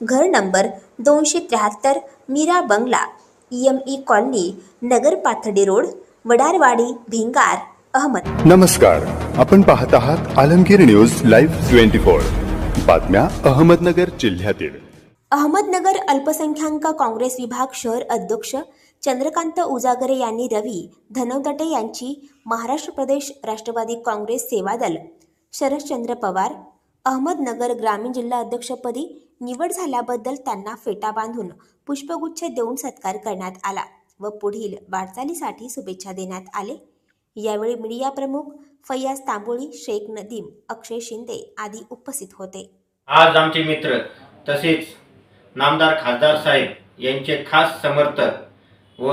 घर नंबर दोनशे त्र्याहत्तर मीरा बंगला एम ई कॉलनी नगर पाथर्डी रोड वडारवाडी भिंगार अहमद. नमस्कार. आपण पाहत आहात Alamgir news live twenty four. बातम्या अहमदनगर जिल्ह्यातील. अहमदनगर अल्पसंख्याक काँग्रेस विभाग शहर अध्यक्ष चंद्रकांत उजागरे यांनी रवी धनवदटे यांची महाराष्ट्र प्रदेश राष्ट्रवादी काँग्रेस सेवादल शरदचंद्र पवार अहमदनगर ग्रामीण जिल्हा अध्यक्षपदी निवड झाल्याबद्दल त्यांना फेटा बांधून पुष्पगुच्छ देऊन सत्कार करण्यात आला व पुढील वाटचालीसाठी शुभेच्छा देण्यात आले. यावेळी मीडिया प्रमुख फैयाज तांबोळी शेख नदीम अक्षय शिंदे आदी उपस्थित होते. आज आमचे मित्र तसेच नामदार खासदार साहेब यांचे खास समर्थक व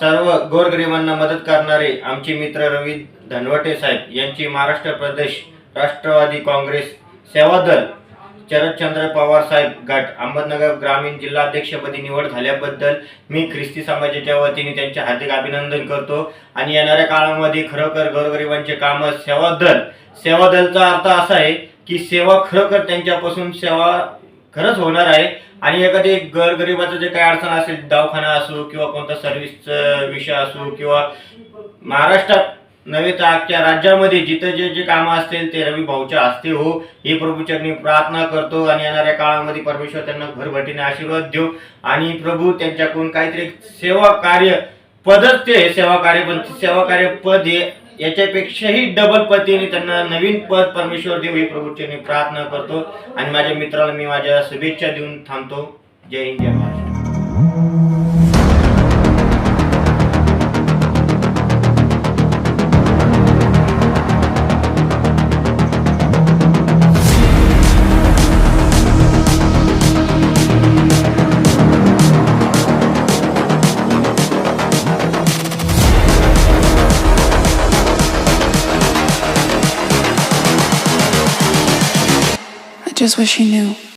सर्व गोरगरिबांना मदत करणारे आमचे मित्र रवी धनवटे साहेब यांची महाराष्ट्र प्रदेश राष्ट्रवादी काँग्रेस सेवादल शरदचंद्र पवार साहेब गट अहमदनगर ग्रामीण जिल्हाध्यक्षपदी निवड झाल्याबद्दल मी ख्रिस्ती समाजाच्या वतीने त्यांचे हार्दिक अभिनंदन करतो. आणि येणाऱ्या काळामध्ये खरोखर गोरगरिबांचे कामं सेवादल सेवादलचा अर्थ असा आहे की सेवा खरोखर त्यांच्यापासून सेवा खरंच होणार आहे. आणि एखादी गरगरिबाचं जे काही अडचण असेल दवाखाना असो किंवा कोणता सर्व्हिसचा विषय असो किंवा महाराष्ट्रात नव्हे तर अख्ख्या राज्यामध्ये जिथं जे जे कामं असतील ते रवी भाऊच्या हस्ते हो. हे प्रभू चरणी प्रार्थना करतो आणि येणाऱ्या काळामध्ये परमेश्वर त्यांना भरभटीने आशीर्वाद देऊ. आणि प्रभू त्यांच्याकडून काहीतरी सेवा कार्य पदच ते सेवा कार्य पण सेवा कार्य पद हे याच्यापेक्षाही डबल पतीने त्यांना नवीन पद परमेश्वर देव ही प्रभूचरणी प्रार्थना करतो. आणि माझ्या मित्राला मी माझ्या शुभेच्छा देऊन थांबतो. जय हिंद जय Maharashtra. Just wish he knew.